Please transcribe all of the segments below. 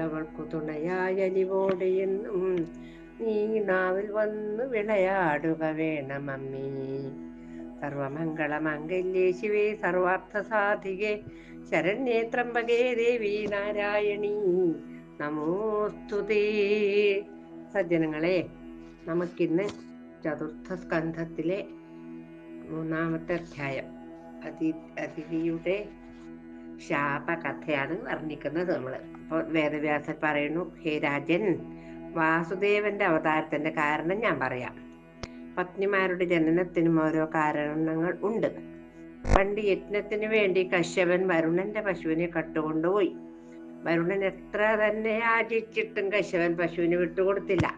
അവൾക്കു തുണയായ അലിവോടെ എന്നും നീ നാവിൽ വന്ന് വിളയാടുക വേണമമ്മീ സർവമംഗളമംഗല്യേ ശിവേ സർവാർത്ഥ സാധികേ. ശരണ്യേ ദേവി നാരായണി. നമോസ്തുതേ സജ്ജനങ്ങളെ നമുക്കിന്ന് ചതുർത്ഥ സ്കന്ധത്തിലെ മൂന്നാമത്തെ അധ്യായം അതി അതിഥിയുടെ ശാപകഥയാണ് വർണിക്കുന്നത് നമ്മൾ അപ്പോൾ വേദവ്യാസൻ പറയുന്നു ഹേ രാജൻ വാസുദേവന്റെ അവതാരത്തിന്റെ കാരണം ഞാൻ പറയാം. പത്നിമാരുടെ ജനനത്തിനും ഓരോ കാരണങ്ങൾ ഉണ്ട്. പണ്ട് യജ്ഞത്തിന് വേണ്ടി കശ്യപൻ വരുണന്റെ പശുവിനെ കട്ടുകൊണ്ടുപോയി. വരുണൻ എത്ര തന്നെ യാചിച്ചിട്ടും കശ്യപൻ പശുവിന് വിട്ടുകൊടുത്തില്ല.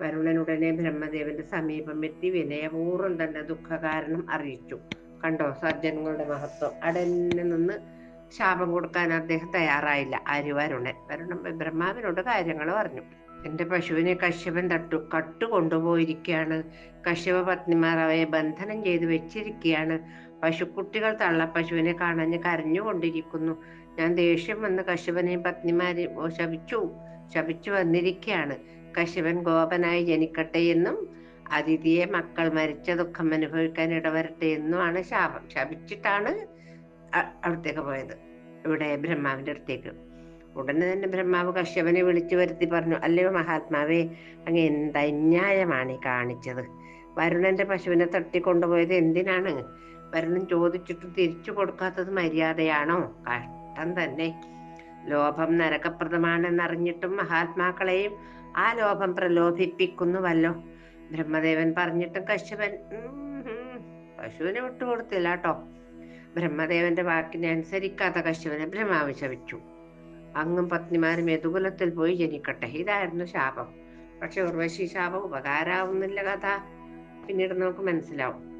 വരുണൻ ഉടനെ ബ്രഹ്മദേവന്റെ സമീപം എത്തി വിനയപൂർവം തന്റെ ദുഃഖ കാരണം അറിയിച്ചു. കണ്ടോ സജ്ജനങ്ങളുടെ മഹത്വം? അടന്നെ നിന്ന് ശാപം കൊടുക്കാൻ അദ്ദേഹം തയ്യാറായില്ല. ആര്? വരുണൻ. ബ്രഹ്മാവിനോട് കാര്യങ്ങൾ പറഞ്ഞു. എന്റെ പശുവിനെ കശ്യപൻ തട്ടു കട്ടു കൊണ്ടുപോയിരിക്കുകയാണ് കശ്യപ പത്നിമാർ അവയെ ബന്ധനം ചെയ്ത് വെച്ചിരിക്കുകയാണ് പശുക്കുട്ടികൾ തള്ള പശുവിനെ കാണഞ്ഞ് കരഞ്ഞുകൊണ്ടിരിക്കുന്നു. ഞാൻ ദേഷ്യം വന്ന് കശ്യപനെയും പത്നിമാരെയും ശപിച്ചു ശപിച്ചു വന്നിരിക്കുകയാണ് കശ്യപൻ ഗോപനായി ജനിക്കട്ടെ എന്നും അതിഥിയെ മക്കൾ മരിച്ച ദുഃഖം അനുഭവിക്കാൻ ഇടവരട്ടെ എന്നുമാണ് ശാപം. ശപിച്ചിട്ടാണ് അവിടത്തേക്ക് പോയത്. ഇവിടെ ബ്രഹ്മാവിന്റെ അടുത്തേക്ക്. ഉടനെ തന്നെ ബ്രഹ്മാവ് കശ്യപനെ വിളിച്ചു വരുത്തി പറഞ്ഞു അല്ലയോ മഹാത്മാവേ അങ്ങ് എന്ത് അന്യായമാണ് കാണിച്ചത്? വരുണന്റെ പശുവിനെ തട്ടിക്കൊണ്ടുപോയത് എന്തിനാണ്? വരുണൻ ചോദിച്ചിട്ട് തിരിച്ചു കൊടുക്കാത്തത് മര്യാദയാണോ? കഷ്ടം തന്നെ. ലോഭം നരകപ്രദമാണെന്നറിഞ്ഞിട്ടും മഹാത്മാക്കളെയും ആ ലോഭം പ്രലോഭിപ്പിക്കുന്നുവല്ലോ. ബ്രഹ്മദേവൻ പറഞ്ഞിട്ടും കശ്യപൻ പശുവിനെ വിട്ടുകൊടുത്തില്ല കേട്ടോ. ബ്രഹ്മദേവന്റെ വാക്കിനെ അനുസരിക്കാത്ത കശ്യപനെ ബ്രഹ്മാവ് ശപിച്ചു. അങ്ങും പത്നിമാരും യദുകുലത്തിൽ പോയി ജനിക്കട്ടെ. ഇതായിരുന്നു ശാപം. പക്ഷെ ഉർവശി ശാപം ഉപകാരാവുന്നില്ല കഥ. പിന്നീട് നമുക്ക് മനസ്സിലാവും.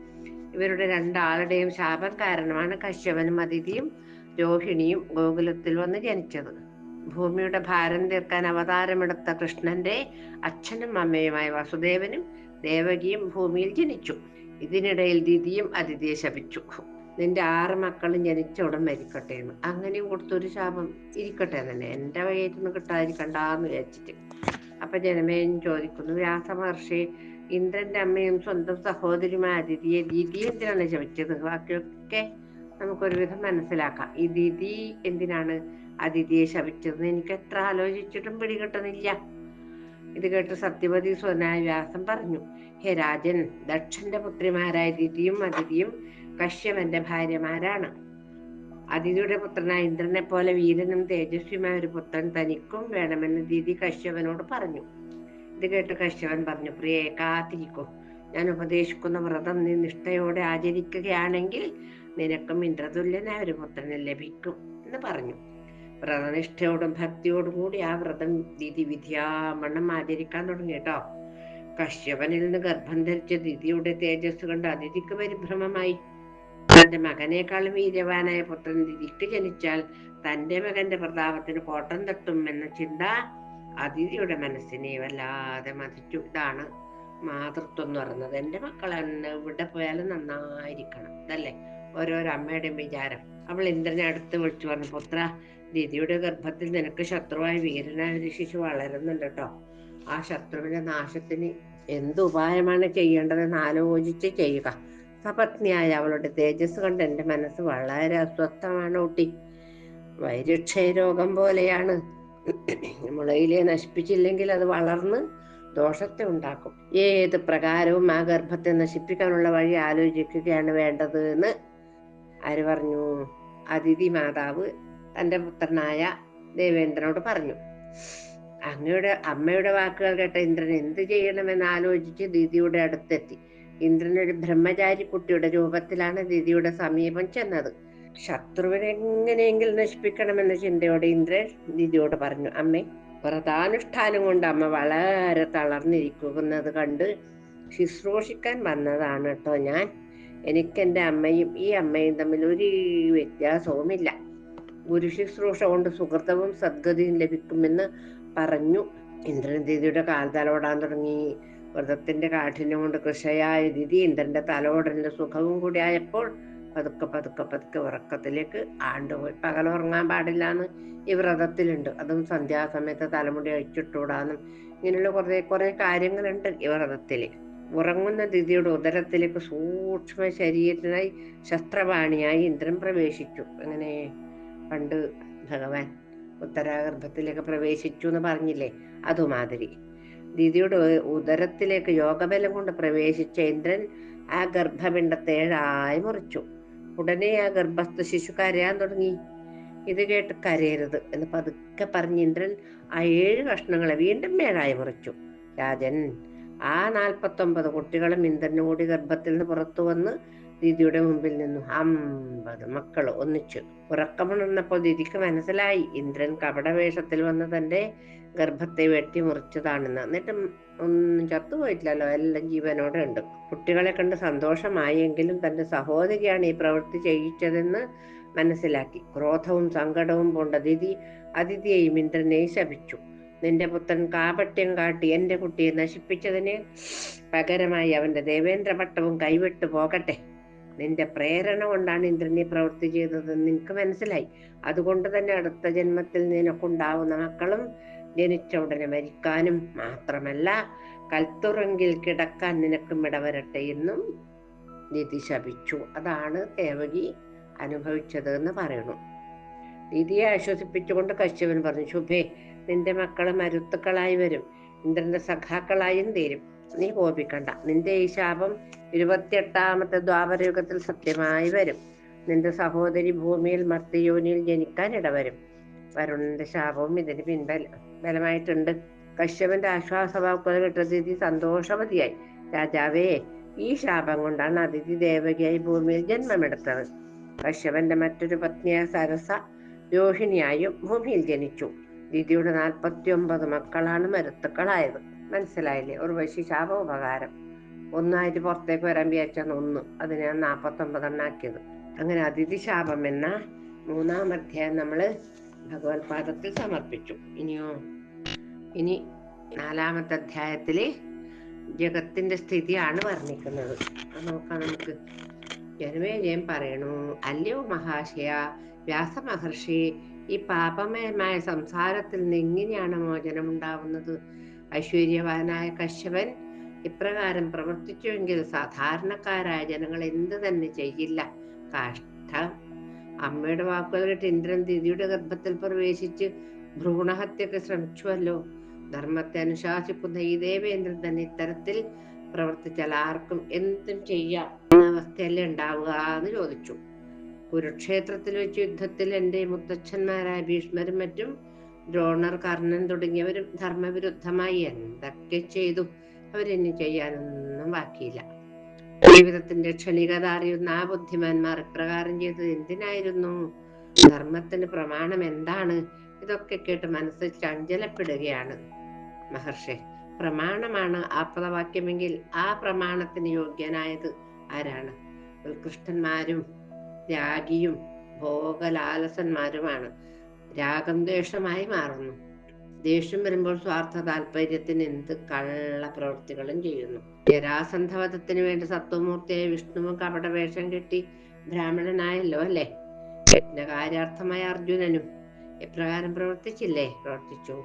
ഇവരുടെ രണ്ടാളുടെയും ശാപം കാരണമാണ് കശ്യപനും അതിഥിയും രോഹിണിയും ഗോകുലത്തിൽ വന്ന് ജനിച്ചത്. ഭൂമിയുടെ ഭാരം തീർക്കാൻ അവതാരമെടുത്ത കൃഷ്ണന്റെ അച്ഛനും അമ്മയുമായ വസുദേവനും ദേവകിയും ഭൂമിയിൽ ജനിച്ചു. ഇതിനിടയിൽ ദിതിയും അതിഥിയെ ശപിച്ചു. നിന്റെ ആറ് മക്കളും ജനിച്ച ഉടൻ മരിക്കട്ടെ എന്ന് അങ്ങനെയും കൊടുത്തൊരു ശാപം ഇരിക്കട്ടെ തന്നെ. എന്റെ വകയായിട്ടൊന്നും കിട്ടാതിരിക്കണ്ടെന്ന് വിചാരിച്ചിട്ട്. അപ്പൊ ജനമേൻ ചോദിക്കുന്നു. വ്യാസ മഹർഷി ഇന്ദ്രന്റെ അമ്മയും സ്വന്തം സഹോദരിയുമായ അതിഥിയെ ദിതി എന്തിനാണ് ശപിച്ചത്? ബാക്കിയൊക്കെ നമുക്കൊരുവിധം മനസ്സിലാക്കാം. ഈ ദിതി എന്തിനാണ് അതിഥിയെ ശപിച്ചതെന്ന് എനിക്ക് എത്ര ആലോചിച്ചിട്ടും പിടികിട്ടുന്നില്ല. ഇത് കേട്ട് സത്യവതി സ്വനായ വ്യാസം പറഞ്ഞു. ഹേ രാജൻ ദക്ഷന്റെ പുത്രിമാരായ ദിതിയും അതിഥിയും കശ്യപന്റെ ഭാര്യമാരാണ്. അതിഥിയുടെ പുത്രനായ ഇന്ദ്രനെ പോലെ വീരനും തേജസ്വിയുമായ ഒരു പുത്രൻ തനിക്കും വേണമെന്ന് ദീദി കശ്യപനോട് പറഞ്ഞു. ഇത് കേട്ട് കശ്യപൻ പറഞ്ഞു പ്രിയെ കാത്തിരിക്കും. ഞാൻ ഉപദേശിക്കുന്ന വ്രതം നീ നിഷ്ഠയോടെ ആചരിക്കുകയാണെങ്കിൽ നിനക്കും ഇന്ദ്രതുല്യനായ ഒരു പുത്രനെ ലഭിക്കും എന്ന് പറഞ്ഞു. വ്രതനിഷ്ഠയോടും ഭക്തിയോടും കൂടി ആ വ്രതം ദീദി വിദ്യാമണ്ണം ആചരിക്കാൻ തുടങ്ങി കേട്ടോ. കശ്യപനിൽ നിന്ന് ഗർഭം ധരിച്ച ദിതിയുടെ തേജസ് കണ്ട് അതിഥിക്ക് പരിഭ്രമമായി. തന്റെ മകനേക്കാളും വീര്യവാനായ പുത്രൻ ദിതിക്ക് ജനിച്ചാൽ തന്റെ മകന്റെ പ്രതാപത്തിന് കോട്ടം തട്ടും എന്ന ചിന്ത അതിഥിയുടെ മനസ്സിനെ വല്ലാതെ മതിച്ചു. ഇതാണ് മാതൃത്വം എന്ന് പറയുന്നത്. എന്റെ മക്കൾ എന്നെ ഇവിടെ പോയാലും നന്നായിരിക്കണം ഇതല്ലേ? ഓരോരോ അമ്മയുടെയും വിചാരം. അവൾ ഇന്ദ്രനെ അടുത്ത് വിളിച്ചു പറഞ്ഞു പുത്ര ദിതിയുടെ ഗർഭത്തിൽ നിനക്ക് ശത്രുവായ വീരനായ ഒരു ശിശു വളരുന്നുണ്ട് കേട്ടോ. ആ ശത്രുവിന്റെ നാശത്തിന് എന്ത് ഉപായമാണ് ചെയ്യേണ്ടതെന്ന് ആലോചിച്ച് ചെയ്യുക. സപത്നിയായ അവളുടെ തേജസ് കണ്ട് എന്റെ മനസ്സ് വളരെ അസ്വസ്ഥമാണ് ഊട്ടി വൈരുക്ഷയ രോഗം പോലെയാണ് മുളയിലെ നശിപ്പിച്ചില്ലെങ്കിൽ അത് വളർന്ന് ദോഷത്തെ ഉണ്ടാക്കും. ഏത് പ്രകാരവും ആ ഗർഭത്തെ നശിപ്പിക്കാനുള്ള വഴി ആലോചിക്കുകയാണ് വേണ്ടത് എന്ന് ആര് പറഞ്ഞു? അതിഥി മാതാവ് തന്റെ പുത്രനായ ദേവേന്ദ്രനോട് പറഞ്ഞു. അങ്ങയുടെ അമ്മയുടെ വാക്കുകൾ കേട്ട ഇന്ദ്രൻ എന്ത് ചെയ്യണമെന്ന് ആലോചിച്ച് ദീദിയുടെ അടുത്തെത്തി. ഇന്ദ്രൻ ഒരു ബ്രഹ്മചാരി കുട്ടിയുടെ രൂപത്തിലാണ് ദിതിയുടെ സമീപം ചെന്നത്. ശത്രുവിനെ എങ്ങനെയെങ്കിലും നശിപ്പിക്കണമെന്ന ചിന്തയോടെ ഇന്ദ്രൻ ദിതിയോട് പറഞ്ഞു അമ്മേ വ്രതാനുഷ്ഠാനം കൊണ്ട് അമ്മ വളരെ തളർന്നിരിക്കുന്നത് കണ്ട് ശുശ്രൂഷിക്കാൻ വന്നതാണ് കേട്ടോ ഞാൻ. എനിക്ക് എന്റെ അമ്മയും ഈ അമ്മയും തമ്മിൽ ഒരു വ്യത്യാസവുമില്ല. ഗുരു ശുശ്രൂഷ കൊണ്ട് സുഹൃത്തവും സദ്ഗതിയും ലഭിക്കുമെന്ന് പറഞ്ഞു. ഇന്ദ്രൻ ദിതിയുടെ കാൽ തലോടാൻ തുടങ്ങി. വ്രതത്തിന്റെ കാഠിന്യം കൊണ്ട് കൃഷയായ ദിതി ഇന്ദ്രന്റെ തലോടലിന്റെ സുഖവും കൂടി ആയപ്പോൾ പതുക്കെ പതുക്കെ പതുക്കെ ഉറക്കത്തിലേക്ക് ആണ്ടുപോയി. പകൽ ഉറങ്ങാൻ പാടില്ല എന്ന് ഈ വ്രതത്തിലുണ്ട്. അതും സന്ധ്യാസമയത്ത് തലമുടി അഴിച്ചിട്ടൂടാന്നും ഇങ്ങനെയുള്ള കുറേ കുറേ കാര്യങ്ങളുണ്ട് ഈ വ്രതത്തിൽ ഉറങ്ങുന്ന ദിതിയുടെ ഉദരത്തിലേക്ക് സൂക്ഷ്മ ശരീരത്തിനായി ശസ്ത്രപാണിയായി ഇന്ദ്രൻ പ്രവേശിച്ചു. അങ്ങനെ പണ്ട് ഭഗവാൻ ഉത്തരാഗർഭത്തിലേക്ക് പ്രവേശിച്ചു എന്ന് പറഞ്ഞില്ലേ? അതുമാതിരി. ദിതിയുടെ ഉദരത്തിലേക്ക് യോഗബലം കൊണ്ട് പ്രവേശിച്ച ഇന്ദ്രൻ ആ ഗർഭപിണ്ഡത്തെ ഏഴായി മുറിച്ചു. ഉടനെ ആ ഗർഭസ്ഥ ശിശു കരയാൻ തുടങ്ങി. ഇത് കേട്ട് കരയരുത് എന്ന് പതുക്കെ പറഞ്ഞ് ഇന്ദ്രൻ ആ ഏഴ് കഷ്ണങ്ങളെ വീണ്ടും ഏഴായി മുറിച്ചു. രാജൻ ആ നാൽപ്പത്തൊമ്പത് കുട്ടികളും ഇന്ദ്രനോടി ഗർഭത്തിൽ നിന്ന് പുറത്തു വന്ന് ദീദിയുടെ മുമ്പിൽ നിന്നു. അമ്പത് മക്കൾ ഒന്നിച്ചു. ഉറക്കമുണർന്നപ്പോൾ ദിതിക്ക് മനസ്സിലായി. ഇന്ദ്രൻ കപടവേഷത്തിൽ വന്ന് തന്റെ ഗർഭത്തെ വെട്ടി മുറിച്ചതാണെന്ന് എന്നിട്ടും ഒന്നും ചത്തുപോയിട്ടില്ലല്ലോ. എല്ലാം ജീവനോടെ ഉണ്ട്. കുട്ടികളെ കണ്ട് സന്തോഷമായെങ്കിലും തന്റെ സഹോദരിയാണ് ഈ പ്രവൃത്തി ചെയ്യിച്ചതെന്ന് മനസ്സിലാക്കി. ക്രോധവും സങ്കടവും കൊണ്ട ദിതി അതിഥിയെയും ഇന്ദ്രനെ ശപിച്ചു നിന്റെ പുത്രൻ കാപട്യം കാട്ടി എന്റെ കുട്ടിയെ നശിപ്പിച്ചതിന് പകരമായി അവന്റെ ദേവേന്ദ്ര പട്ടവും കൈവിട്ടു പോകട്ടെ. നിന്റെ പ്രേരണ കൊണ്ടാണ് ഇന്ദ്രൻ ഈ പ്രവൃത്തി ചെയ്തതെന്ന് നിനക്ക് മനസ്സിലായി. അതുകൊണ്ട് തന്നെ അടുത്ത ജന്മത്തിൽ നിനക്കുണ്ടാവുന്ന മക്കളും ജനിച്ച ഉടനെ മരിക്കാനും മാത്രമല്ല കൽത്തുറങ്കിൽ കിടക്കാൻ നിനക്കും ഇടവരട്ടെ എന്നും നിധി ശപിച്ചു. അതാണ് ദേവകി അനുഭവിച്ചത് എന്ന് പറയണു നിധിയെ ആശ്വസിപ്പിച്ചുകൊണ്ട് കശ്യപൻ പറഞ്ഞു ശുഭേ നിന്റെ മക്കൾ മരുത്തുക്കളായി വരും. ഇന്ദ്രന്റെ സഖാക്കളായും തീരും. നീ കോപിക്കണ്ട. നിന്റെ ഈ ശാപം ഇരുപത്തിയെട്ടാമത്തെ ദ്വാപരയുഗത്തിൽ സത്യമായി വരും. നിന്റെ സഹോദരി ഭൂമിയിൽ മർത്തിയോനിയിൽ ജനിക്കാൻ ഇടവരും. വരുണന്റെ ശാപവും ഇതിന് പിൻബല ബലമായിട്ടുണ്ട്. കശ്യപന്റെ ആശ്വാസവാക്കുകൾ കേട്ട അതിഥി സന്തോഷവതിയായി. രാജാവേ ഈ ശാപം കൊണ്ടാണ് അതിഥി ദേവകിയായി ഭൂമിയിൽ ജന്മമെടുത്തത്. കശ്യപന്റെ മറ്റൊരു പത്നിയായ സരസ രോഹിണിയായും ഭൂമിയിൽ ജനിച്ചു. ദിതിയുടെ നാൽപ്പത്തി ഒമ്പത് മക്കളാണ് മരുത്തുക്കളായത്. മനസ്സിലായില്ലേ? ഉർവശി ശാപോപകാരം ഒന്നായിട്ട് പുറത്തേക്ക് വരാൻ വിചാരിച്ചാണ് ഒന്ന്. അതിനെ നാൽപ്പത്തി ഒമ്പതെണ്ണാക്കിയത് അങ്ങനെ അതിഥി ശാപം എന്ന മൂന്നാം അധ്യായം നമ്മൾ ഭഗവത് പാദത്തിൽ സമർപ്പിച്ചു. ഇനിയോ ഇനി നാലാമത്തെ അധ്യായത്തിൽ ജഗത്തിന്റെ സ്ഥിതിയാണ് വർണിക്കുന്നത്. നോക്കാം നമുക്ക്. ജനമേജയം പറയണു അല്ലയോ മഹാശയ വ്യാസമഹർഷി ഈ പാപമയമായ സംസാരത്തിൽ നിന്ന് എങ്ങനെയാണ് മോചനം ഉണ്ടാവുന്നത് ഐശ്വര്യവാനായ കശ്യപൻ ഇപ്രകാരം പ്രവർത്തിച്ചുവെങ്കിൽ സാധാരണക്കാരായ ജനങ്ങൾ എന്ത് തന്നെ ചെയ്യില്ല? കാഷ്ടം. അമ്മയുടെ വാക്കുകൾ കേട്ട് ഇന്ദ്രൻ ദിതിയുടെ ഗർഭത്തിൽ പ്രവേശിച്ച് ഭ്രൂണഹത്യക്ക് ശ്രമിച്ചുവല്ലോ. ധർമ്മത്തെ അനുശാസിക്കുന്ന ഈ ദേവേന്ദ്രൻ തന്നെ ഇത്തരത്തിൽ പ്രവർത്തിച്ചാൽ ആർക്കും എന്തും ചെയ്യാം എന്ന അവസ്ഥയല്ലേ ഉണ്ടാവുക എന്ന് ചോദിച്ചു. കുരുക്ഷേത്രത്തിൽ വെച്ച് യുദ്ധത്തിൽ എന്റെ മുത്തച്ഛന്മാരായ ഭീഷ്മരും മറ്റും ദ്രോണർ കർണൻ തുടങ്ങിയവരും ധർമ്മവിരുദ്ധമായി എന്തൊക്കെ ചെയ്തു? അവരെന്നെ ചെയ്യാനൊന്നും ബാക്കിയില്ല ജീവിതത്തിന്റെ ക്ഷണികത അറിയുന്ന ആ ബുദ്ധിമാന്മാർ ഇപ്രകാരം ചെയ്തത് എന്തിനായിരുന്നു? ധർമ്മത്തിന് പ്രമാണം എന്താണ്? ഇതൊക്കെ കേട്ട് മനസ്സ് ചഞ്ചലപ്പെടുകയാണ് മഹർഷി. പ്രമാണമാണ് ആപ്തവാക്യമെങ്കിൽ ആ പ്രമാണത്തിന് യോഗ്യനായത് ആരാണ്? ഉത്കൃഷ്ടന്മാരും രാഗിയും ഭോഗലാലസന്മാരുമാണ്. രാഗം ദ്വേഷമായി മാറുന്നു. ദേഷ്യം വരുമ്പോൾ സ്വാർത്ഥ താല്പര്യത്തിന് എന്ത് കള്ള പ്രവൃത്തികളും ചെയ്യുന്നു. ജരാസന്ധവധത്തിന് വേണ്ടി സത്വമൂർത്തിയായ വിഷ്ണുവും കപട വേഷം കെട്ടി ബ്രാഹ്മണനായല്ലോ അല്ലേ? യജ്ഞകാര്യാർത്ഥമായ അർജുനനും എപ്രകാരം പ്രവർത്തിച്ചില്ലേ? പ്രവർത്തിച്ചു.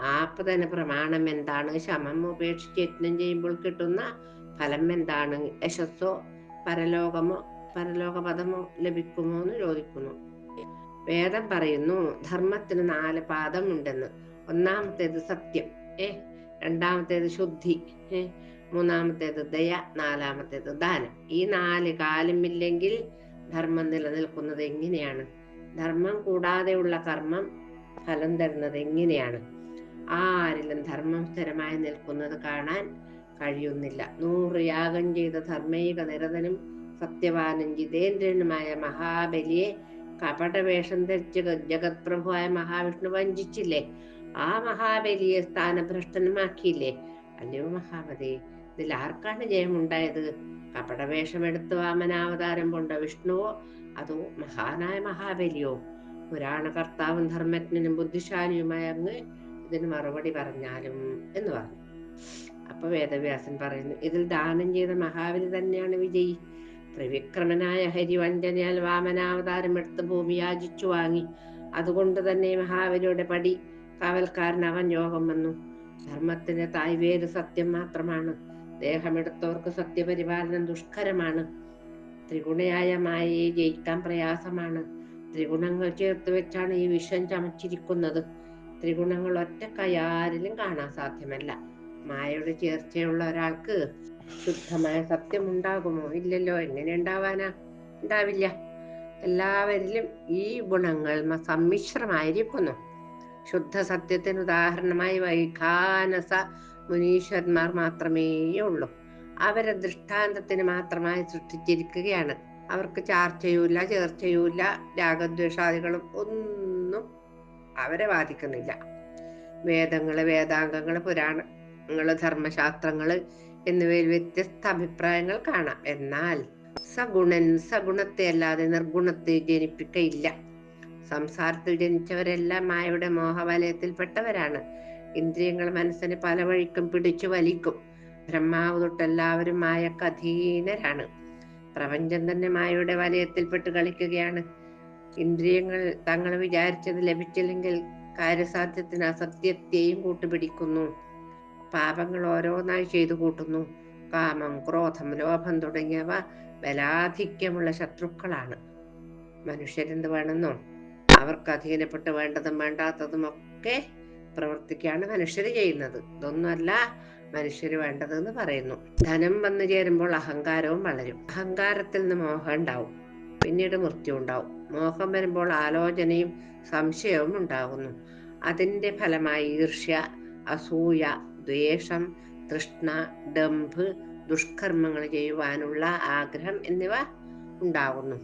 ആപ്പതന പ്രമാണം എന്താണ്? ശമം ഉപേക്ഷിച്ച് യജ്ഞം ചെയ്യുമ്പോൾ കിട്ടുന്ന ഫലം എന്താണ്? യശസ്സോ പരലോകമോ പരലോകപദമോ ലഭിക്കുമോ എന്ന് ചോദിക്കുന്നു. വേദം പറയുന്നു ധർമ്മത്തിന് നാല് പാദമുണ്ടെന്ന്. ഒന്നാമത്തേത് സത്യം ഏ? രണ്ടാമത്തേത് ശുദ്ധി ഏ? മൂന്നാമത്തേത് ദയ നാലാമത്തേത് ദാനം. ഈ നാല് കാലമില്ലെങ്കിൽ ധർമ്മം നിലനിൽക്കുന്നത് എങ്ങനെയാണ്? ധർമ്മം കൂടാതെയുള്ള കർമ്മം ഫലം തരുന്നത് എങ്ങനെയാണ്? ആരിലും ധർമ്മം സ്ഥിരമായി നിൽക്കുന്നത് കാണാൻ കഴിയുന്നില്ല. നൂറ് യാഗം ചെയ്ത ധർമ്മൈക നിരതനും സത്യവാനും ജിതേന്ദ്രനുമായ മഹാബലിയെ കപടവേഷം ധരിച്ച് ജഗത് പ്രഭുവായ മഹാവിഷ്ണു വഞ്ചിച്ചില്ലേ? ആ മഹാബലിയെ സ്ഥാനഭ്രഷ്ടനുമാക്കിയില്ലേ? അല്ലയോ മഹാമതി ഇതിൽ ആർക്കാണ് ജയമുണ്ടായത്? കപടവേഷമെടുത്ത് വാമനാവതാരം കൊണ്ട വിഷ്ണുവോ? അതോ മഹാനായ മഹാബലിയോ? പുരാണ കർത്താവും ധർമ്മജ്ഞനും ബുദ്ധിശാലിയുമായ അങ്ങ് ഇതിന് മറുപടി പറഞ്ഞാലും എന്ന് പറഞ്ഞു. അപ്പൊ വേദവ്യാസൻ പറയുന്നു ഇതിൽ ദാനം ചെയ്ത മഹാബലി തന്നെയാണ് വിജയി. ത്രിവിക്രമനായ ഹരിവഞ്ചനയാൽ വാമനാവതാരം എടുത്ത് ഭൂമി യാചിച്ചു വാങ്ങി. അതുകൊണ്ട് തന്നെ മഹാബലിയുടെ പടി കാവൽക്കാരനാവാൻ യോഗം വന്നു. ധർമ്മത്തിന്റെ തായ്വേര് സത്യം മാത്രമാണ്. ദേഹമെടുത്തവർക്ക് സത്യപരിപാലനം ദുഷ്കരമാണ്. ത്രിഗുണയായ മായയെ ജയിക്കാൻ പ്രയാസമാണ്. ത്രിഗുണങ്ങൾ ചേർത്ത് വെച്ചാണ് ഈ വിഷം ചമച്ചിരിക്കുന്നത്. ത്രിഗുണങ്ങൾ ഒറ്റക്കായി ആരിലും കാണാൻ സാധ്യമല്ല. മായയുടെ ചേർച്ചയുള്ള ഒരാൾക്ക് ശുദ്ധമായ സത്യം ഉണ്ടാകുമോ? ഇല്ലല്ലോ. എങ്ങനെ ഉണ്ടാവാനാ? ഉണ്ടാവില്ല. എല്ലാവരിലും ഈ ഗുണങ്ങൾ സമ്മിശ്രമായിരിക്കുന്നു. ശുദ്ധ സത്യത്തിന് ഉദാഹരണമായി വൈഖാനസ മുനീശ്വരന്മാർ മാത്രമേ ഉള്ളൂ. അവരെ ദൃഷ്ടാന്തത്തിന് മാത്രമായി സൃഷ്ടിച്ചിരിക്കുകയാണ്. അവർക്ക് ചാർച്ചയുമില്ല ചേർച്ചയുമില്ല രാഗദ്വേഷാദികളും ഒന്നും അവരെ ബാധിക്കുന്നില്ല. വേദങ്ങൾ വേദാംഗങ്ങൾ പുരാണങ്ങൾ ധർമ്മശാസ്ത്രങ്ങൾ എന്നിവയിൽ വ്യത്യസ്ത അഭിപ്രായങ്ങൾ കാണാം. എന്നാൽ സഗുണൻ സഗുണത്തെ അല്ലാതെ നിർഗുണത്തെ ജനിപ്പിക്കയില്ല. സംസാരത്തിൽ ജനിച്ചവരെല്ലാം മായയുടെ മോഹവലയത്തിൽപ്പെട്ടവരാണ്. ഇന്ദ്രിയങ്ങൾ മനസ്സിന് പല വഴിക്കും പിടിച്ചു വലിക്കും. ബ്രഹ്മാവ് തൊട്ടെല്ലാവരും മായക്ക് അധീനരാണ് പ്രപഞ്ചം തന്നെ മായയുടെ വലയത്തിൽപ്പെട്ട് കളിക്കുകയാണ്. ഇന്ദ്രിയങ്ങൾ തങ്ങൾ വിചാരിച്ചത് ലഭിച്ചില്ലെങ്കിൽ കാര്യസാധ്യത്തിന് അസത്യത്തെയും കൂട്ടുപിടിക്കുന്നു. പാപങ്ങൾ ഓരോന്നായി ചെയ്തു കൂട്ടുന്നു. കാമം ക്രോധം ലോഭം തുടങ്ങിയവ ബലാധിക്യമുള്ള ശത്രുക്കളാണ്. മനുഷ്യരെന്ത് വേണമെന്നോ അവർക്ക് അധീനപ്പെട്ട് വേണ്ടതും വേണ്ടാത്തതും ഒക്കെ പ്രവർത്തിക്കുകയാണ് മനുഷ്യർ ചെയ്യുന്നത്. ഇതൊന്നുമല്ല മനുഷ്യർ വേണ്ടത് എന്ന് പറയുന്നു. ധനം വന്നു ചേരുമ്പോൾ അഹങ്കാരവും വളരും. അഹങ്കാരത്തിൽ നിന്ന് മോഹം ഉണ്ടാവും. പിന്നീട് മൃത്യു ഉണ്ടാവും. മോഹം വരുമ്പോൾ ആലോചനയും സംശയവും ഉണ്ടാകുന്നു. അതിന്റെ ഫലമായി ഈർഷ്യ അസൂയ ദ്വേഷം തൃഷ്ണ ഡംഭ് ദുഷ്കർമ്മങ്ങൾ ചെയ്യുവാനുള്ള ആഗ്രഹം എന്നിവ ഉണ്ടാകുന്നു.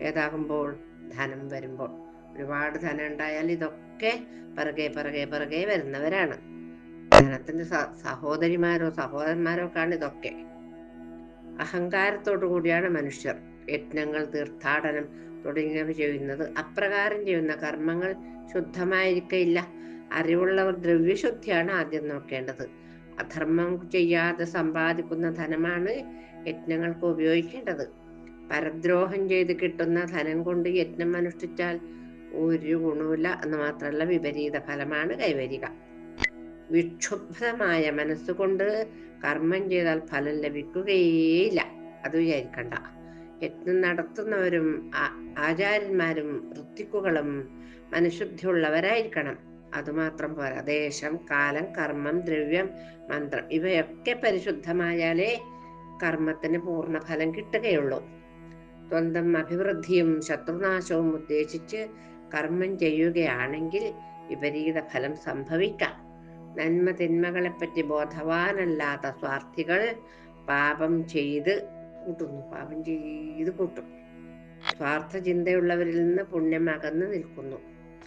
ഏതാകുമ്പോൾ? ധനം വരുമ്പോൾ. ഒരുപാട് ധനം ഉണ്ടായാൽ ഇതൊക്കെ പിറകെ പിറകെ പിറകെ വരുന്നവരാണ്. ധനത്തിന്റെ സഹോദരിമാരോ സഹോദരന്മാരോ ആണ് ഇതൊക്കെ. അഹങ്കാരത്തോടു കൂടിയാണ് മനുഷ്യർ. യജ്ഞങ്ങൾ തീർത്ഥാടനം തുടങ്ങിയവ ചെയ്യുന്നത്. അപ്രകാരം ചെയ്യുന്ന കർമ്മങ്ങൾ ശുദ്ധമായിരിക്കയില്ല. അറിവുള്ളവർ ദ്രവ്യശുദ്ധിയാണ് ആദ്യം നോക്കേണ്ടത്. അധർമ്മം ചെയ്യാതെ സമ്പാദിക്കുന്ന ധനമാണ് യജ്ഞങ്ങൾക്ക് ഉപയോഗിക്കേണ്ടത്. പരദ്രോഹം ചെയ്ത് കിട്ടുന്ന ധനം കൊണ്ട് യജ്ഞം അനുഷ്ഠിച്ചാൽ ഒരു ഗുണവുമില്ല എന്ന് മാത്രമല്ല വിപരീത ഫലമാണ് കൈവരിക. വിക്ഷുബ്ധമായ മനസ്സുകൊണ്ട് കർമ്മം ചെയ്താൽ ഫലം ലഭിക്കുകയേയില്ല. അത് വിചാരിക്കണ്ട. യജ്ഞം നടത്തുന്നവരും ആചാര്യന്മാരും ഋത്തിക്കുകളും മനഃശുദ്ധിയുള്ളവരായിരിക്കണം അതുമാത്രം പോരാ. ദേശം കാലം കർമ്മം ദ്രവ്യം മന്ത്രം ഇവയൊക്കെ പരിശുദ്ധമായാലേ കർമ്മത്തിന് പൂർണ ഫലം കിട്ടുകയുള്ളൂ. സ്വന്തം അഭിവൃദ്ധിയും ശത്രുനാശവും ഉദ്ദേശിച്ച് കർമ്മം ചെയ്യുകയാണെങ്കിൽ വിപരീത ഫലം സംഭവിക്കാം. നന്മ തിന്മകളെപ്പറ്റി ബോധവാനല്ലാത്ത സ്വാർത്ഥികൾ പാപം ചെയ്ത് കൂട്ടുന്നു. പാപം ചെയ്ത് കൂട്ടും. സ്വാർത്ഥ ചിന്തയുള്ളവരിൽ നിന്ന് പുണ്യം അകന്നു നിൽക്കുന്നു.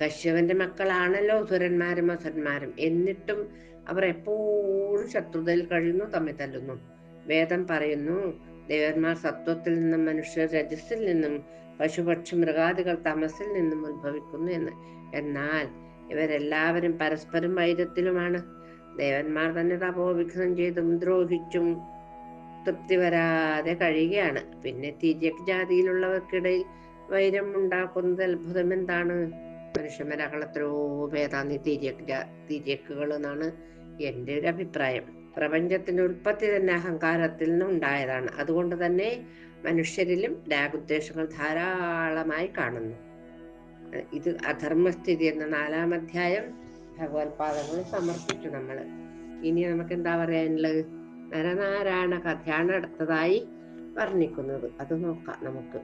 കശ്യപന്റെ മക്കളാണല്ലോ സുരന്മാരും അസുരന്മാരും. എന്നിട്ടും അവർ എപ്പോഴും ശത്രുതയിൽ കഴിയുന്നു തമ്മിൽ തല്ലുന്നു. വേദം പറയുന്നു ദേവന്മാർ സത്വത്തിൽ നിന്നും മനുഷ്യർ രജസിൽ നിന്നും പശുപക്ഷി മൃഗാദികൾ തമസിൽ നിന്നും ഉത്ഭവിക്കുന്നു എന്ന്. എന്നാൽ ഇവരെല്ലാവരും പരസ്പരം വൈരത്തിലുമാണ്. ദേവന്മാർ തന്നെ തപോവിഘ്നം ചെയ്തും ദ്രോഹിച്ചും തൃപ്തി വരാതെ കഴിയുകയാണ്. പിന്നെ തിര്യക് ജാതിയിലുള്ളവർക്കിടയിൽ വൈരം ഉണ്ടാക്കുന്നത് അത്ഭുതം എന്താണ് മനുഷ്യന്മാരകളത്രയോ ഭേദാന്തി തിര്യക് തിര്യക്കുകൾ എന്നാണ് എന്റെ ഒരു അഭിപ്രായം. പ്രപഞ്ചത്തിന്റെ ഉൽപ്പത്തി തന്നെ അഹങ്കാരത്തിൽ നിന്ന് ഉണ്ടായതാണ്. അതുകൊണ്ട് തന്നെ മനുഷ്യരിലും രാഗുദ്ദേശങ്ങൾ ധാരാളമായി കാണുന്നു. ഇത് അധർമ്മസ്ഥിതി എന്ന നാലാം അധ്യായം ഭഗവത്പാദങ്ങളിൽ സമർപ്പിച്ചു നമ്മൾ ഇനി നമുക്ക് എന്താ പറയാനുള്ളത്? നരനാരായണ കഥയാണ് അടുത്തതായി വർണിക്കുന്നത്. അത് നോക്കാം നമുക്ക്.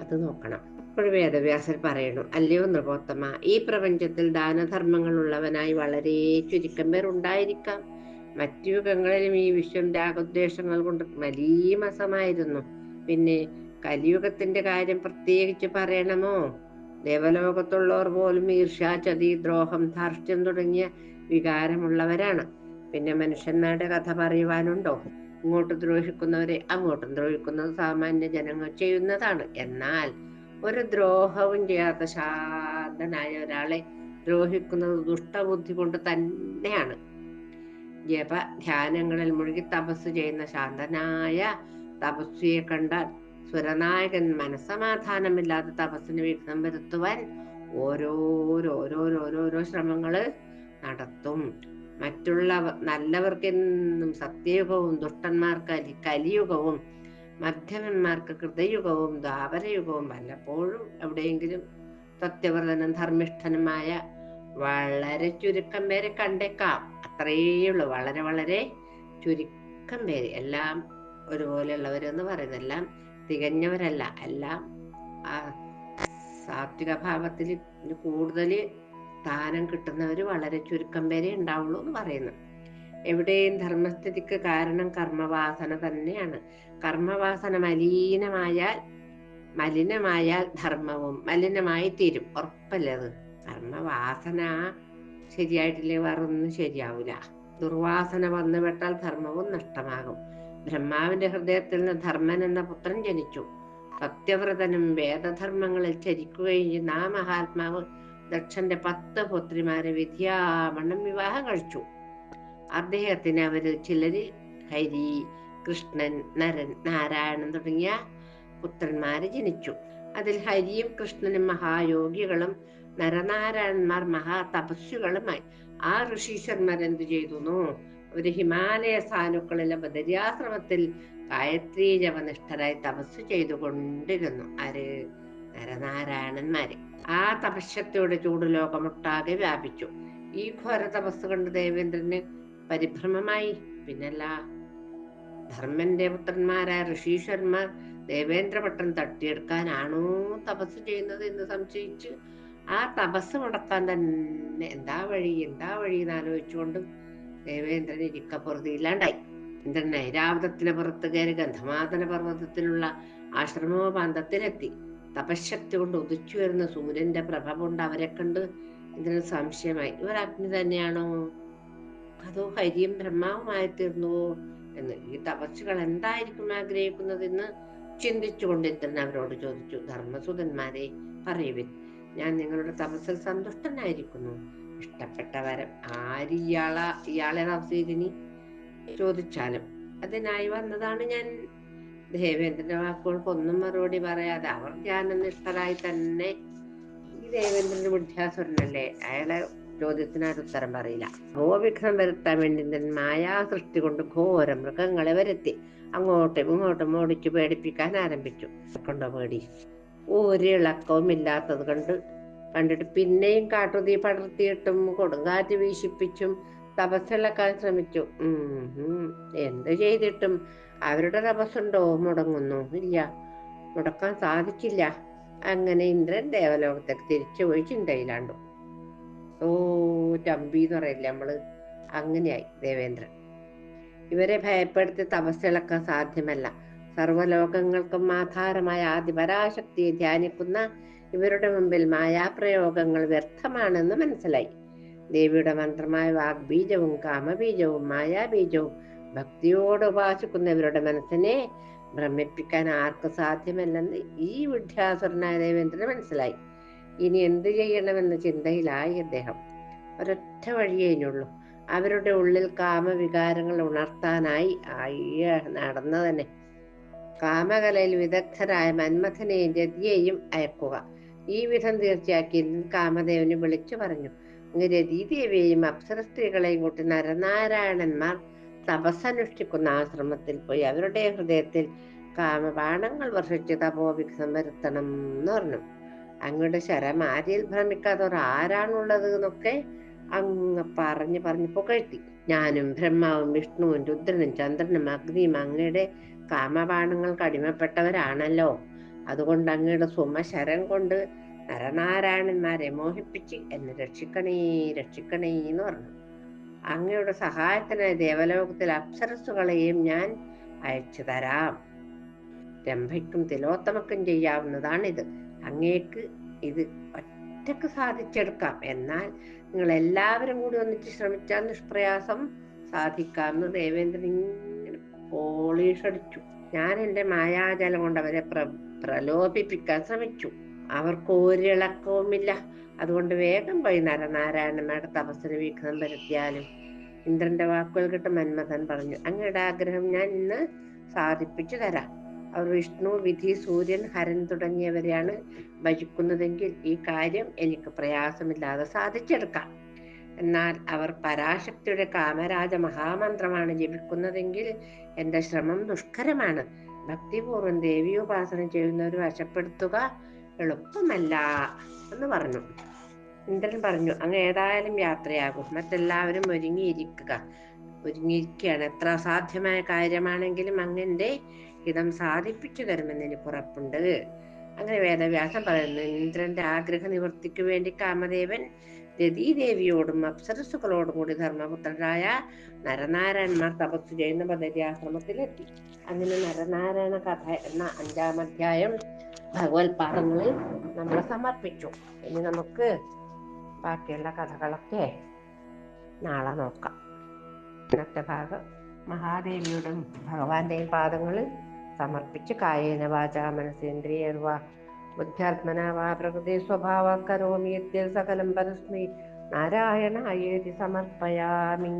അത് നോക്കണം. ഇപ്പോൾ വേദവ്യാസൻ പറയണു അല്ലയോ നൃപോത്തമ ഈ പ്രപഞ്ചത്തിൽ ദാനധർമ്മങ്ങൾ ഉള്ളവനായി വളരെ ചുരുക്കം പേർ ഉണ്ടായിരിക്കാം. മറ്റു യുഗങ്ങളിലും ഈ വിശ്വം രാഗോദ്വേഷങ്ങൾ കൊണ്ട് മലീമസമായിരുന്നു പിന്നെ കലിയുഗത്തിന്റെ കാര്യം പ്രത്യേകിച്ച് പറയണമോ? ദേവലോകത്തുള്ളവർ പോലും ഈർഷ്യ ചതി ദ്രോഹം ധാർഷ്ട്യം തുടങ്ങിയ വികാരമുള്ളവരാണ്. പിന്നെ മനുഷ്യന്മാരുടെ കഥ പറയുവാനുണ്ടോ? ഇങ്ങോട്ട് ദ്രോഹിക്കുന്നവരെ അങ്ങോട്ടും ദ്രോഹിക്കുന്നത് സാമാന്യ ജനങ്ങൾ ചെയ്യുന്നതാണ്. എന്നാൽ ഒരു ദ്രോഹവും ചെയ്യാത്ത ശാന്തനായ ഒരാളെ ദ്രോഹിക്കുന്നത് ദുഷ്ടബുദ്ധി കൊണ്ട് തന്നെയാണ്. ജപ ധ്യാനങ്ങളിൽ മുഴുകി തപസ് ചെയ്യുന്ന ശാന്തനായ തപസ്വിയെ കണ്ടാൽ സുരനായകൻ മനസ്സമാധാനമില്ലാതെ തപസ്സിന് വിഘ്നം വരുത്തുവാൻ ഓരോരോരോരോരോ ശ്രമങ്ങൾ നടത്തും. മറ്റുള്ള നല്ലവർക്കെന്നും സത്യയുഗവും ദുഷ്ടന്മാർക്ക് അലി കലിയുഗവും മധ്യമന്മാർക്ക് കൃതയുഗവും ദ്വാപരയുഗവും വല്ലപ്പോഴും എവിടെയെങ്കിലും സത്യവ്രതനും ധർമ്മിഷ്ഠനുമായ വളരെ ചുരുക്കം പേരെ കണ്ടേക്കാം. അത്രയുള്ളൂ വളരെ വളരെ ചുരുക്കം പേര്. എല്ലാം ഒരുപോലെയുള്ളവരെന്ന് പറയുന്നത് എല്ലാം തികഞ്ഞവരല്ല. എല്ലാം ആ സാത്വിക ഭാവത്തിൽ കൂടുതൽ സ്ഥാനം കിട്ടുന്നവർ വളരെ ചുരുക്കം പേരെ ഉണ്ടാവുള്ളൂ എന്ന് പറയുന്നു. എവിടെയും ധർമ്മസ്ഥിതിക്ക് കാരണം കർമ്മവാസന തന്നെയാണ്. കർമ്മവാസന മലീനമായാൽ മലിനമായാൽ ധർമ്മവും മലിനമായി തീരും ഉറപ്പല്ലേ അത്? കർമ്മവാസന ശരിയായിട്ടില്ലേ? വേറൊന്നും ശരിയാവില്ല ദുർവാസന വന്നു പെട്ടാൽ ധർമ്മവും നഷ്ടമാകും. ബ്രഹ്മാവിന്റെ ഹൃദയത്തിൽ നിന്ന് ധർമ്മൻ എന്ന പുത്രൻ ജനിച്ചു. സത്യവ്രതനും വേദധർമ്മങ്ങളിൽ ചരിക്കുകയും ചെയ്യുന്ന ആ മഹാത്മാവ് ദക്ഷന്റെ പത്ത് പുത്രിമാരെ വിദ്യാമണ്ണം വിവാഹം കഴിച്ചു. അദ്ദേഹത്തിന് അവർ ചിലര് ഹരി കൃഷ്ണൻ നരൻ നാരായണൻ തുടങ്ങിയ പുത്രന്മാര് ജനിച്ചു. അതിൽ ഹരിയും കൃഷ്ണനും മഹായോഗികളും നരനാരായണന്മാർ മഹാതപസ്സുകളുമായി ആ ഋഷീശ്വരന്മാർ എന്തു ചെയ്തു അവർ ഹിമാലയ സാനുക്കളിലെ ബദരിയാശ്രമത്തിൽ ഗായത്രി ജപനിഷ്ഠരായി തപസ് ചെയ്തുകൊണ്ടിരുന്നു ആര്? നരനാരായണന്മാര്. ആ തപസ്യത്തോടെ ചൂട് ലോകമൊട്ടാകെ വ്യാപിച്ചു. ഈ ഘോര തപസ് കണ്ട് ദേവേന്ദ്രന് പരിഭ്രമമായി. പിന്നല്ല ധർമ്മന്റെ പുത്രന്മാരായ ഋഷീശ്വരന്മാർ ദേവേന്ദ്രപട്ടം തട്ടിയെടുക്കാനാണോ തപസ് ചെയ്യുന്നത് എന്ന് സംശയിച്ച് ആ തപസ് മുടക്കാൻ തന്നെ എന്താ വഴി എന്താ വഴി എന്ന് ആലോചിച്ചുകൊണ്ട് ദേവേന്ദ്രൻ ഇരിക്കപ്പുറത്ത് ഇല്ലാണ്ടായി ഇന്ദ്രൻ ഐരാവതത്തിന് പുറത്ത് കയറി ഗന്ധമാതന പർവതത്തിലുള്ള ആശ്രമപാന്തത്തിലെത്തി. തപശക്തി കൊണ്ട് ഉദിച്ചു വരുന്ന സൂര്യന്റെ പ്രഭ കൊണ്ട് അവരെ കണ്ട് ഇതിന് സംശയമായി ഇവർ അഗ്നി തന്നെയാണോ? അതോ ഹരിയും ബ്രഹ്മാവുമായി തീർന്നുവോ എന്ന്. ഈ തപസ്സുകൾ എന്തായിരിക്കും ആഗ്രഹിക്കുന്നതെന്ന് ചിന്തിച്ചുകൊണ്ട് ഇന്ദ്രൻ അവരോട് ചോദിച്ചു. ധർമ്മസുതന്മാരെ പറയുവിൻ ഞാൻ നിങ്ങളുടെ തപസ്സിൽ സന്തുഷ്ടനായിരിക്കുന്നു. ഇഷ്ടപ്പെട്ട വരം ആര് ഇയാള ഇയാളെ തപസ്സീരിനി ചോദിച്ചാലും. അതിനായി വന്നതാണ് ഞാൻ. ദേവേന്ദ്രന്റെ വാക്കുകൾക്ക് ഒന്നും മറുപടി പറയാതെ അവർ ധ്യാനനിഷ്ഠരായി തന്നെ ഈ ദേവേന്ദ്രന്റെ വിദ്യാസുരനല്ലേ? അയാളെ ചോദ്യത്തിനായിട്ട് ഉത്തരം പറയില്ല. ഭോവിഘ്നം വരുത്താൻ വേണ്ടി മായാ സൃഷ്ടി കൊണ്ട് ഘോര മൃഗങ്ങളെ വരുത്തി അങ്ങോട്ടും ഇങ്ങോട്ടും ഓടിച്ചു പേടിപ്പിക്കാൻ ആരംഭിച്ചു. കൊണ്ടോ പേടി? ഒരു ഇളക്കവും ഇല്ലാത്തത് കണ്ട് കണ്ടിട്ട് പിന്നെയും കാട്ടുതീ പടർത്തിയിട്ടും കൊടുങ്കാറ്റ് വീശിപ്പിച്ചും തപസ്സിളക്കാൻ ശ്രമിച്ചു. എന്ത് ചെയ്തിട്ടും അവരുടെ തപസ്സുണ്ടോ? മുടങ്ങുന്നു ഇല്ല മുടക്കാൻ സാധിച്ചില്ല. അങ്ങനെ ഇന്ദ്രൻ ദേവലോകത്തേക്ക് തിരിച്ചുപോയി ചിന്തയിലാണ്ടു. ഓ ചമ്പി എന്ന് പറയില്ല നമ്മൾ? അങ്ങനെയായി ദേവേന്ദ്രൻ. ഇവരെ ഭയപ്പെടുത്തി തപസ്സിളക്കാൻ സാധ്യമല്ല. സർവലോകങ്ങൾക്കും ആധാരമായ ആദിപരാശക്തിയെ ധ്യാനിക്കുന്ന ഇവരുടെ മുമ്പിൽ മായാപ്രയോഗങ്ങൾ വ്യർത്ഥമാണെന്ന് മനസ്സിലായി. ദേവിയുടെ മന്ത്രമായ വാഗ്ബീജവും കാമബീജവും മായാബീജവും ഭക്തിയോട് ഉപാസിക്കുന്ന ഇവരുടെ മനസ്സിനെ ഭ്രമിപ്പിക്കാൻ ആർക്കും സാധ്യമല്ലെന്ന് ഈ വിദ്യാസുരനായ ദേവേന്ദ്രന് മനസ്സിലായി. ഇനി എന്തു ചെയ്യണമെന്ന ചിന്തയിലായി അദ്ദേഹം. ഒരൊറ്റ വഴിയേനുള്ളൂ അവരുടെ ഉള്ളിൽ കാമവികാരങ്ങൾ ഉണർത്താനായി അയ്യ നടന്നു തന്നെ. കാമകലയിൽ വിദഗ്ധരായ മന്മഥനെയും രതിയെയും അയക്കുക. ഈ വിധം തീർച്ചയാക്കി കാമദേവന് വിളിച്ചു പറഞ്ഞു. അങ്ങ് രതിദേവിയെയും അപ്സര സ്ത്രീകളെയും കൂട്ടി നരനാരായണന്മാർ തപസ്സനുഷ്ഠിക്കുന്ന ആശ്രമത്തിൽ പോയി. അവരുടെ ഹൃദയത്തിൽ കാമബാണങ്ങൾ വർഷിച്ച് തപോവിഘ്നം വരുത്തണം എന്ന് പറഞ്ഞു. അങ്ങയുടെ ശരം ആരിൽ ഭ്രമിക്കാത്തവർ ആരാണുള്ളത് എന്നൊക്കെ അങ്ങ് പറഞ്ഞു പറഞ്ഞു പുകഴ്ത്തി. ഞാനും ബ്രഹ്മാവും വിഷ്ണുവും രുദ്രനും ചന്ദ്രനും അഗ്നിയും അങ്ങയുടെ കാമബാണങ്ങൾക്ക് അടിമപ്പെട്ടവരാണല്ലോ. അതുകൊണ്ട് അങ്ങയുടെ സുമശരം കൊണ്ട് നരനാരായണന്മാരെ മോഹിപ്പിച്ച് എന്നെ രക്ഷിക്കണേ രക്ഷിക്കണേ എന്ന് പറഞ്ഞു. അങ്ങയുടെ സഹായത്തിനായി ദേവലോകത്തിൽ അപ്സരസ്സുകളെയും ഞാൻ അയച്ചു തരാം. രംഭയ്ക്കും തിലോത്തമക്കും ചെയ്യാവുന്നതാണിത്. അങ്ങേക്ക് ഇത് ഒറ്റയ്ക്ക് സാധിച്ചെടുക്കാം. എന്നാൽ നിങ്ങൾ എല്ലാവരും കൂടി ഒന്നിച്ച് ശ്രമിച്ചാൽ നിഷ്പ്രയാസം സാധിക്കാമെന്ന് ദേവേന്ദ്രൻ ഇങ്ങനെ പോളിഷ് അടിച്ചു. ഞാൻ എന്റെ മായാജലം കൊണ്ട് അവരെ പ്ര പ്രലോഭിപ്പിക്കാൻ ശ്രമിച്ചു. അവർക്ക് ഒരിളക്കവുമില്ല അതുകൊണ്ട് വേഗം പോയി നരനാരായണന്മാരുടെ തപസ്സിന് വീക്ഷണം വരുത്തിയാലും. ഇന്ദ്രന്റെ വാക്കുകൾ കേട്ട് മന്മഥൻ പറഞ്ഞു അങ്ങയുടെ ആഗ്രഹം ഞാൻ ഇന്ന് സാധിപ്പിച്ചു തരാം. അവർ വിഷ്ണു വിധി സൂര്യൻ ഹരൻ തുടങ്ങിയവരെയാണ് ഭജിക്കുന്നതെങ്കിൽ ഈ കാര്യം എനിക്ക് പ്രയാസമില്ലാതെ സാധിച്ചെടുക്കാം. എന്നാൽ അവർ പരാശക്തിയുടെ കാമരാജ മഹാമന്ത്രമാണ് ജപിക്കുന്നതെങ്കിൽ എന്റെ ശ്രമം ദുഷ്കരമാണ്. ഭക്തിപൂർവം ദേവിയോപാസന ചെയ്യുന്നവർ വശപ്പെടുത്തുക എളുപ്പമല്ല എന്ന് പറഞ്ഞു. ഇന്ദ്രൻ പറഞ്ഞു അങ്ങ് ഏതായാലും യാത്രയാകും. മറ്റെല്ലാവരും ഒരുങ്ങിയിരിക്കുക. ഒരുങ്ങിയിരിക്കുകയാണ്. എത്ര അസാധ്യമായ കാര്യമാണെങ്കിലും അങ്ങന്റെ ഹിതം സാധിപ്പിച്ചു തരുമെന്ന് എനിക്ക് ഉറപ്പുണ്ട്. അങ്ങനെ വേദവ്യാസം പറയുന്നു. ഇന്ദ്രന്റെ ആഗ്രഹ നിവൃത്തിക്ക് വേണ്ടി കാമദേവൻ രതീദേവിയോടും അപ്സരസുകളോടും കൂടി ധർമ്മപുത്രരായ നരനാരായണന്മാർ തപസ് ചെയ്യുന്ന ബദരിയാശ്രമത്തിലെത്തി അങ്ങനെ നരനാരായണ കഥ എന്ന അഞ്ചാം അധ്യായം ഭഗവത് പാദങ്ങളിൽ നമ്മൾ സമർപ്പിച്ചു. ഇനി നമുക്ക് ബാക്കിയുള്ള കഥകളൊക്കെ നാളെ നോക്കാം. ഇന്നത്തെ ഭാഗം മഹാദേവിയുടെയും ഭഗവാന്റെയും പാദങ്ങളിൽ സമർപ്പിച്ച് കായേന വാച മനസേന്ദ്രിയർവ ബുദ്ധ്യാത്മന പ്രകൃതി സ്വഭാവ കരോമി സകലം പരസ്മി. നാരായണ സമർപ്പയാമി.